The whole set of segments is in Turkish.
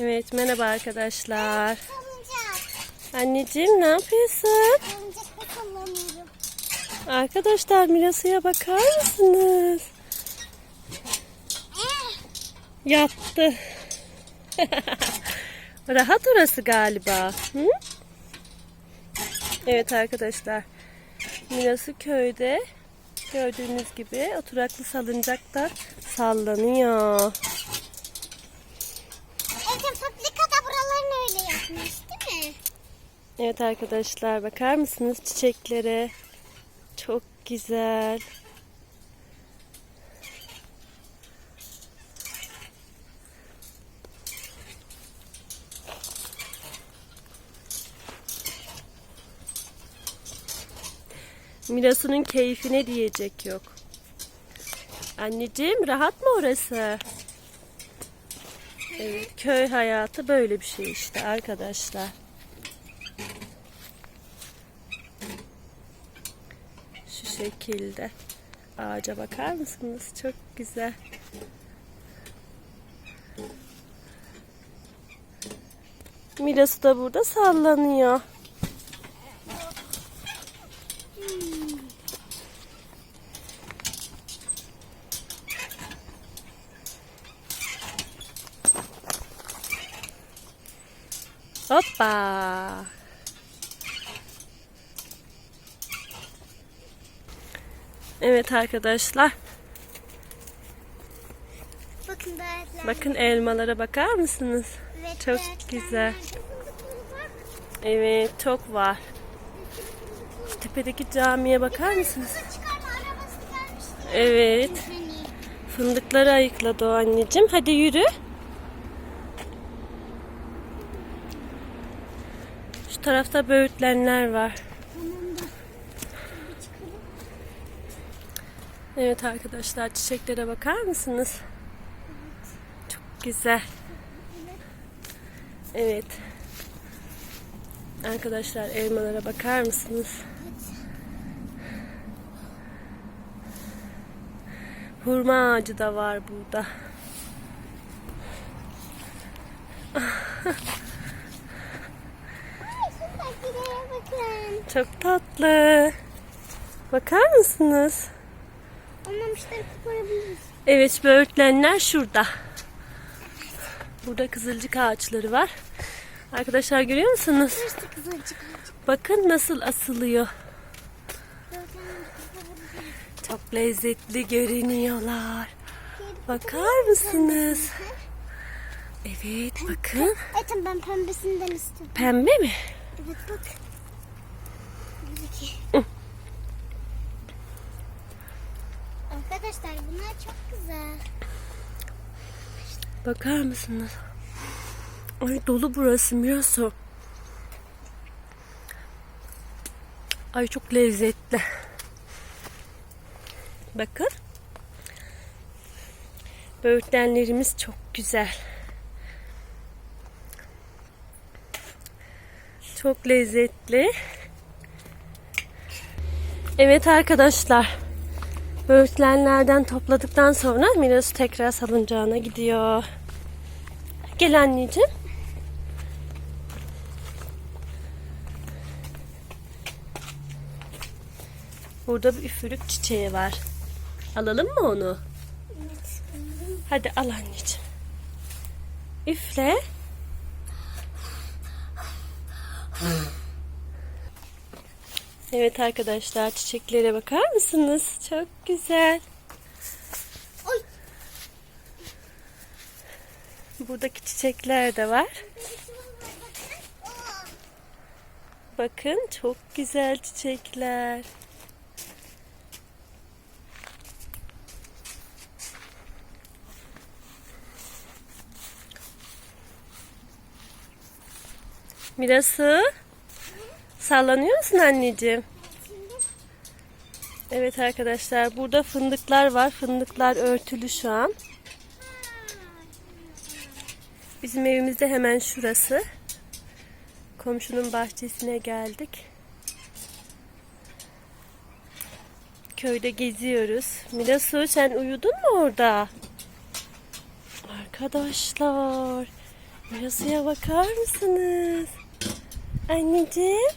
Evet merhaba arkadaşlar. Anneciğim ne yapıyorsun? Arkadaşlar Mirasa'ya bakar mısınız? Eh, Yattı. Rahat orası galiba. Hı? Evet arkadaşlar. Mirası köyde. Gördüğünüz gibi oturaklı salıncakta sallanıyor. Evet arkadaşlar bakar mısınız çiçeklere? Çok güzel. Miras'ın keyfine diyecek yok. Anneciğim rahat mı orası? Evet, köy hayatı böyle bir şey işte arkadaşlar. Şekilde. Ağaca bakar mısınız? Çok güzel. Mirası da burada sallanıyor. Hoppa. Evet arkadaşlar. Bakın. Bakın elmalara bakar mısınız? Evet, Çok güzel. Evet çok var. Şu tepedeki camiye bakar mısınız? Evet. Fındıkları ayıkladı o anneciğim. Hadi yürü. Şu tarafta böğürtlenler var. tamam da. Bir çıkalım. Evet arkadaşlar çiçeklere bakar mısınız? Çok güzel. Evet. Arkadaşlar elmalara bakar mısınız? Hurma ağacı da var burada. Çok tatlı. Bakar mısınız? Evet böğürtlenler şurada. Burada kızılcık ağaçları var. Arkadaşlar görüyor musunuz? Burası kızılcık. Bakın nasıl asılıyor. Çok lezzetli görünüyorlar. Bakar mısınız? Evet bakın. Evet ben pembesinden istiyorum. Pembe mi? Evet bak. Buradaki. Arkadaşlar bunlar çok güzel. Bakar mısınız? Ay dolu burası Miraso. Ay çok lezzetli. Bakın. Böğürtlenlerimiz çok güzel. Çok lezzetli. Evet arkadaşlar. Böğürtlenlerden topladıktan sonra Miras tekrar salıncağına gidiyor. Gel anneciğim. Burada bir üfürük çiçeği var. Alalım mı onu? Evet. Hadi al anneciğim. Üfle. Evet arkadaşlar çiçeklere bakar mısınız? Çok güzel. Oy. Buradaki çiçekler de var. Bakın çok güzel çiçekler. Mirası sallanıyor musun anneciğim? Evet arkadaşlar burada fındıklar var. Fındıklar örtülü şu an. Bizim evimizde hemen şurası. Komşunun bahçesine geldik. Köyde geziyoruz. Mirasu sen uyudun mu orada? Arkadaşlar Mirasa'ya bakar mısınız? Anneciğim.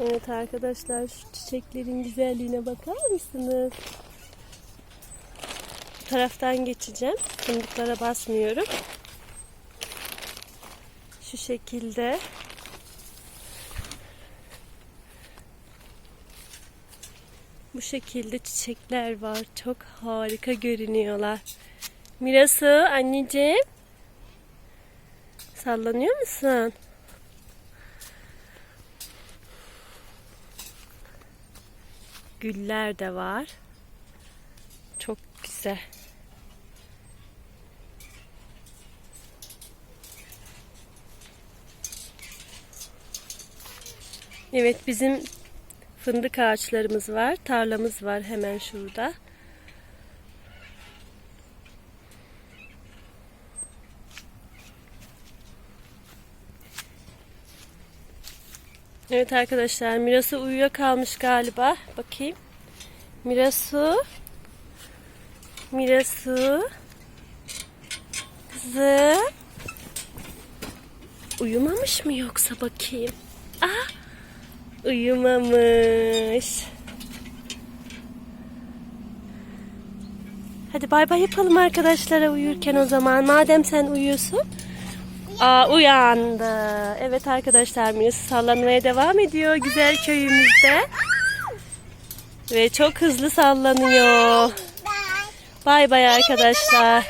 Evet arkadaşlar şu çiçeklerin güzelliğine bakar mısınız? Bu taraftan geçeceğim. Fındıklara basmıyorum. Şu şekilde. Bu şekilde çiçekler var. Çok harika görünüyorlar. Mirası anneciğim. Sallanıyor musun? Güller de var. Çok güzel. Evet bizim fındık ağaçlarımız var. Tarlamız var hemen şurada. Evet arkadaşlar Mirasu uyuyakalmış galiba. Bakayım. Mirasu. Mirasu. Kızım. Uyumamış mı yoksa bakayım. Ah. Uyumamış. Hadi bay bay yapalım arkadaşlara uyurken o zaman. Madem sen uyuyorsun. Aa uyandı. Evet arkadaşlar Mirası sallanmaya devam ediyor güzel köyümüzde. Ve çok hızlı sallanıyor. Bay bay arkadaşlar.